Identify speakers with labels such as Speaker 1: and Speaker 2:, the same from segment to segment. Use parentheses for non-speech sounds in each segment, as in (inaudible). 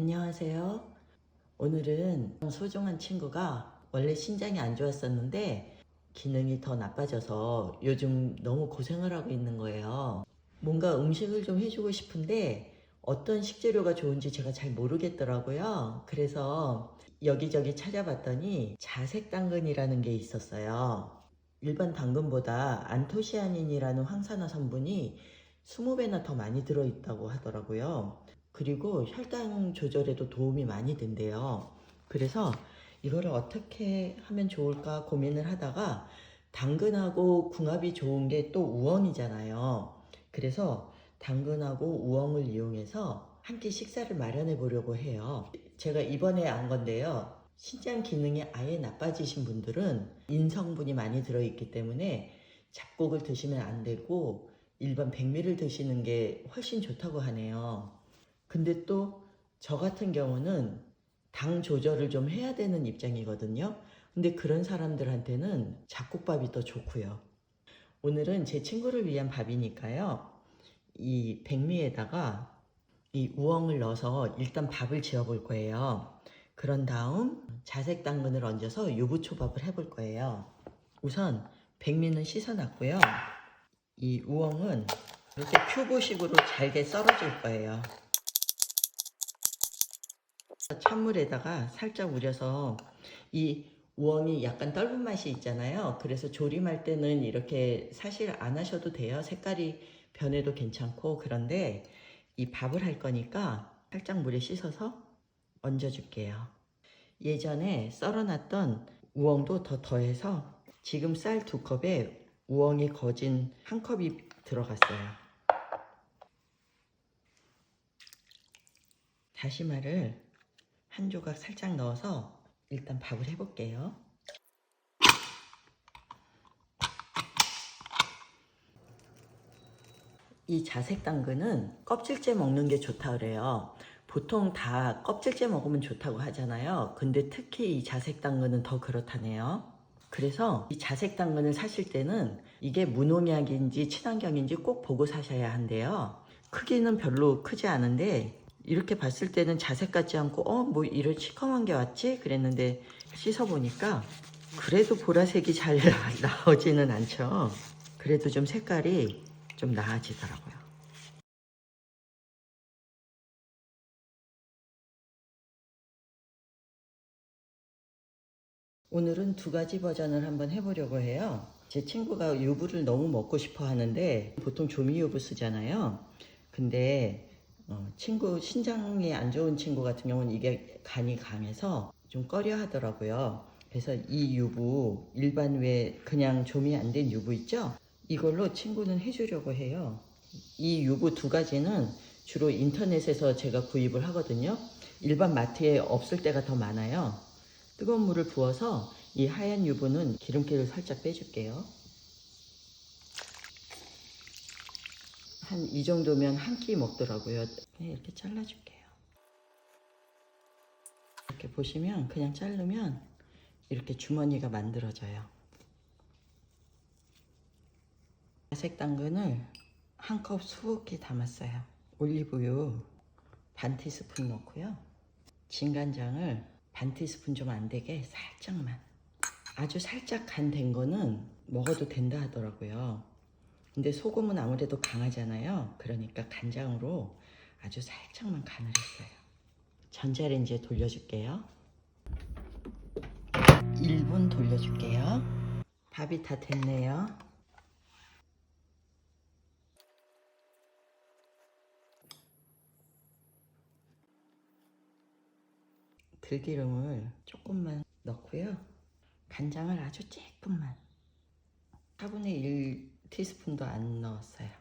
Speaker 1: 안녕하세요. 오늘은 소중한 친구가 원래 신장이 안 좋았었는데 기능이 더 나빠져서 요즘 너무 고생을 하고 있는 거예요. 뭔가 음식을 좀 해주고 싶은데 어떤 식재료가 좋은지 제가 잘 모르겠더라고요. 그래서 여기저기 찾아봤더니 자색 당근이라는 게 있었어요. 일반 당근보다 안토시아닌이라는 황산화 성분이 20배나 더 많이 들어있다고 하더라고요. 그리고 혈당 조절에도 도움이 많이 된대요. 그래서 이거를 어떻게 하면 좋을까 고민을 하다가 당근하고 궁합이 좋은 게 또 우엉이잖아요. 그래서 당근하고 우엉을 이용해서 한 끼 식사를 마련해 보려고 해요. 제가 이번에 안 건데요. 신장 기능이 아예 나빠지신 분들은 인성분이 많이 들어있기 때문에 잡곡을 드시면 안 되고 일반 백미를 드시는 게 훨씬 좋다고 하네요. 근데 또 저 같은 경우는 당 조절을 좀 해야 되는 입장이거든요. 근데 그런 사람들한테는 잡곡밥이 더 좋고요. 오늘은 제 친구를 위한 밥이니까요. 이 백미에다가 이 우엉을 넣어서 일단 밥을 지어 볼 거예요. 그런 다음 자색 당근을 얹어서 유부초밥을 해볼 거예요. 우선 백미는 씻어놨고요. 이 우엉은 이렇게 큐브식으로 잘게 썰어줄 거예요. 찬물에다가 살짝 우려서 이 우엉이 약간 떫은 맛이 있잖아요. 그래서 조림할 때는 이렇게 사실 안 하셔도 돼요. 색깔이 변해도 괜찮고 그런데 이 밥을 할 거니까 살짝 물에 씻어서 얹어줄게요. 예전에 썰어놨던 우엉도 더 더해서 지금 쌀 두 컵에 우엉이 거진 한 컵이 들어갔어요. 다시마를 한 조각 살짝 넣어서 일단 밥을 해볼게요. 이 자색 당근은 껍질째 먹는 게 좋다 그래요. 보통 다 껍질째 먹으면 좋다고 하잖아요. 근데 특히 이 자색 당근은 더 그렇다네요. 그래서 이 자색 당근을 사실 때는 이게 무농약인지 친환경인지 꼭 보고 사셔야 한대요. 크기는 별로 크지 않은데 이렇게 봤을 때는 자색 같지 않고 어 뭐 이런 시커먼 게 왔지 그랬는데 씻어 보니까 그래도 보라색이 잘 (laughs) 나오지는 않죠. 그래도 좀 색깔이 좀 나아지더라고요. 오늘은 두 가지 버전을 한번 해보려고 해요. 제 친구가 유부를 너무 먹고 싶어 하는데 보통 조미유부 쓰잖아요. 근데 어, 친구 신장이 안 좋은 친구 같은 경우는 이게 간이 강해서 좀 꺼려 하더라고요. 그래서 이 유부 일반 외 그냥 조미 안 된 유부 있죠? 이걸로 친구는 해주려고 해요. 이 유부 두 가지는 주로 인터넷에서 제가 구입을 하거든요. 일반 마트에 없을 때가 더 많아요. 뜨거운 물을 부어서 이 하얀 유부는 기름기를 살짝 빼줄게요. 한 이 정도면 한 끼 먹더라고요. 그냥 이렇게 잘라줄게요. 이렇게 보시면 그냥 자르면 이렇게 주머니가 만들어져요. 색 당근을 한 컵 수북히 담았어요. 올리브유 반 티스푼 넣고요. 진간장을 반 티스푼 좀 안 되게 살짝만. 아주 살짝 간 된 거는 먹어도 된다 하더라고요. 근데 소금은 아무래도 강하잖아요. 그러니까 간장으로 아주 살짝만 간을 했어요. 전자레인지에 돌려줄게요. 1분 돌려줄게요. 밥이 다 됐네요. 들기름을 조금만 넣고요. 간장을 아주 조금만. 4분의 1 티스푼도 안 넣었어요.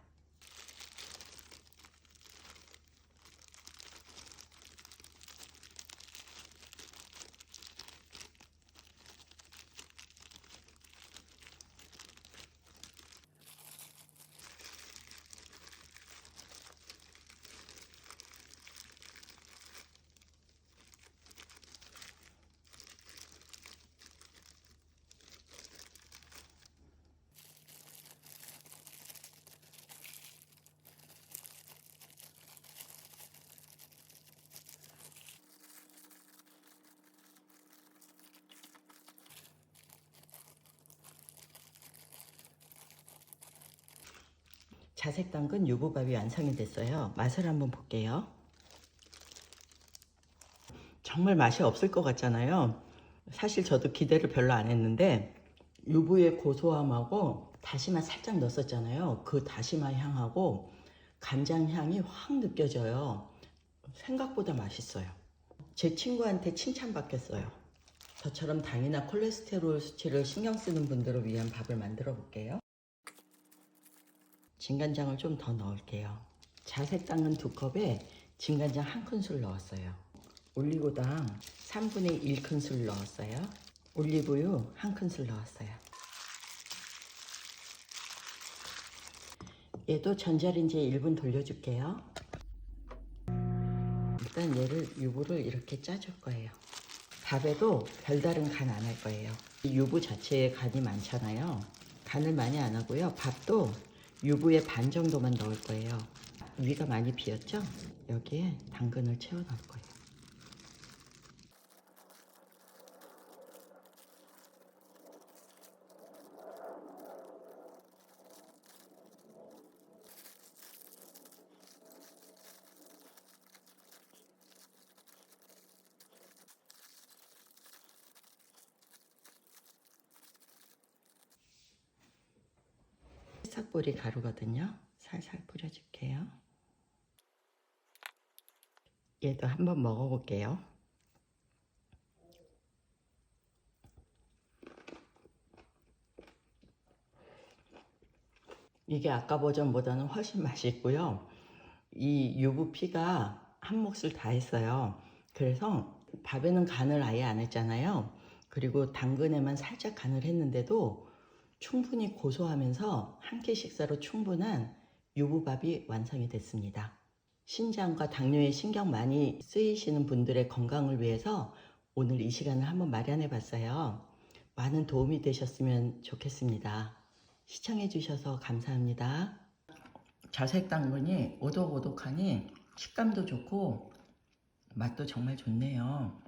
Speaker 1: 자색 당근 유부밥이 완성이 됐어요. 맛을 한번 볼게요. 정말 맛이 없을 것 같잖아요. 사실 저도 기대를 별로 안 했는데 유부의 고소함하고 다시마 살짝 넣었었잖아요. 그 다시마 향하고 간장 향이 확 느껴져요. 생각보다 맛있어요. 제 친구한테 칭찬받겠어요. 저처럼 당이나 콜레스테롤 수치를 신경 쓰는 분들을 위한 밥을 만들어 볼게요. 진간장을 좀 더 넣을게요. 자색 당근 두 컵에 진간장 한 큰술 넣었어요. 올리고당 3분의 1 큰술 넣었어요. 올리브유 한 큰술 넣었어요. 얘도 전자레인지에 1분 돌려줄게요. 일단 얘를 유부를 이렇게 짜줄 거예요. 밥에도 별다른 간 안 할 거예요. 이 유부 자체에 간이 많잖아요. 간을 많이 안 하고요. 밥도 유부의 반 정도만 넣을 거예요. 위가 많이 비었죠? 여기에 당근을 채워 넣을 거예요. 새싹보리 가루거든요. 살살 뿌려줄게요. 얘도 한번 먹어볼게요. 이게 아까 버전보다는 훨씬 맛있고요. 이 유부피가 한 몫을 다 했어요. 그래서 밥에는 간을 아예 안 했잖아요. 그리고 당근에만 살짝 간을 했는데도 충분히 고소하면서 한 끼 식사로 충분한 유부밥이 완성이 됐습니다. 신장과 당뇨에 신경 많이 쓰이시는 분들의 건강을 위해서 오늘 이 시간을 한번 마련해 봤어요. 많은 도움이 되셨으면 좋겠습니다. 시청해 주셔서 감사합니다. 자색 당근이 오독오독하니 식감도 좋고 맛도 정말 좋네요.